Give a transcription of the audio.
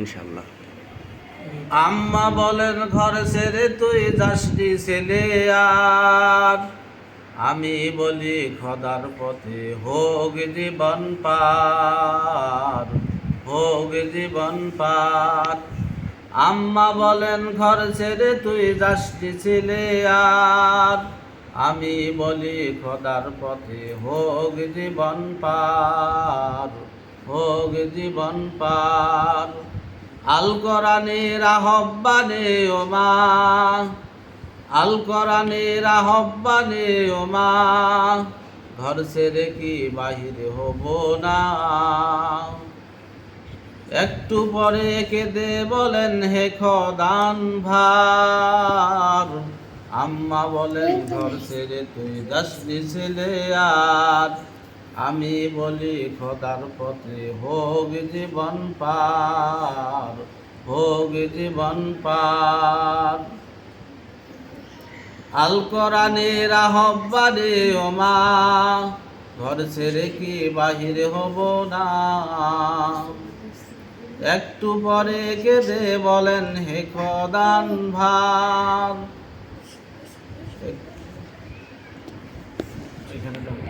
ইনশাল্লাহ আম্মা বলেন, ঘর ছেড়ে তুই যাসনি ছেলে আর। আমি বলি, খদার পথে হোক জীবন পার, হোক জীবন পার। আম্মা বলেন, ঘর ছেড়ে তুই যাসনি ছেলে আর। আমি বলি, খদার পথে হোক জীবন পার। হোক জীবন পার আল কোরআনের আহ্বানে ওমা আল কোরআনের আহ্বানে ওমা ঘর ছেড়ে কি বাহিরে হব না? একটু পরে কেঁদে বলেন, হে খদান ভার। আম্মা বলেন, ঘর ছেড়ে তুই যাসনি ছেলে আর। আমি বলি, খোদার পথে হোক জীবন পার হোক জীবন পার। আল কোরআনের আহ্বানে, ওমা, ঘর ছেড়ে কি বাহিরে হব না? একটু পরে কেঁদে বলেন, হে খদান ভার। এখানে।